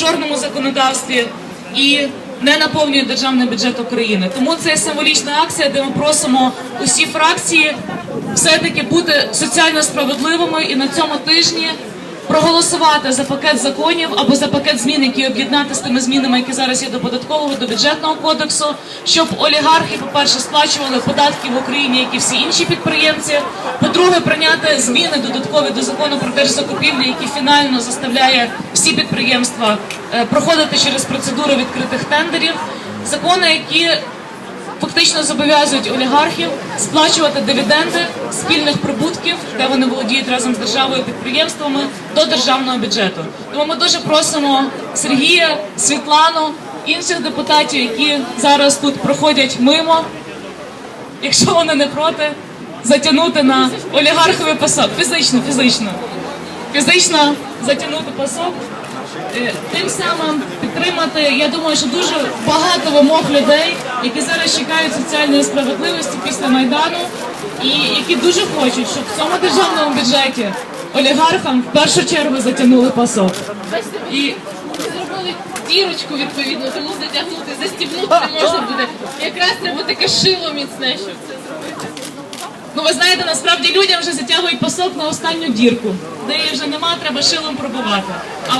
чорному законодавстві і не наповнює державний бюджет України. Тому це символічна акція, де ми просимо усі фракції все-таки бути соціально справедливими і на цьому тижні проголосувати за пакет законів або за пакет змін, які об'єднати з тими змінами, які зараз є до податкового, до бюджетного кодексу, щоб олігархи, по-перше, сплачували податки в Україні, як і всі інші підприємці. По-друге, прийняти зміни додаткові до закону про держзакупівлі, який фінально заставляє всі підприємства е, проходити через процедуру відкритих тендерів. Закони, які фактично зобов'язують олігархів сплачувати дивіденди спільних прибутків, де вони володіють разом з державою підприємствами до державного бюджету. Тому ми дуже просимо Сергія, Світлану, інших депутатів, які зараз тут проходять мимо, якщо вони не проти, затягнути на олігарховий пасок. Фізично, фізично. Фізично затягнути пасок. Е, Тим самим підтримати, я думаю, що дуже багато вимог людей, які зараз чекають соціальної справедливості після майдану, і які дуже хочуть, щоб в цьому державному бюджеті олігархам в першу чергу затягнули пасок. І дірочку відповідно, тому затягнути, застібнути не можна буде. Якраз треба таке шило міцне, щоб це зробити. ну ви знаєте, насправді людям вже затягують пасок на останню дірку, де вже нема, треба шилом пробивати. Але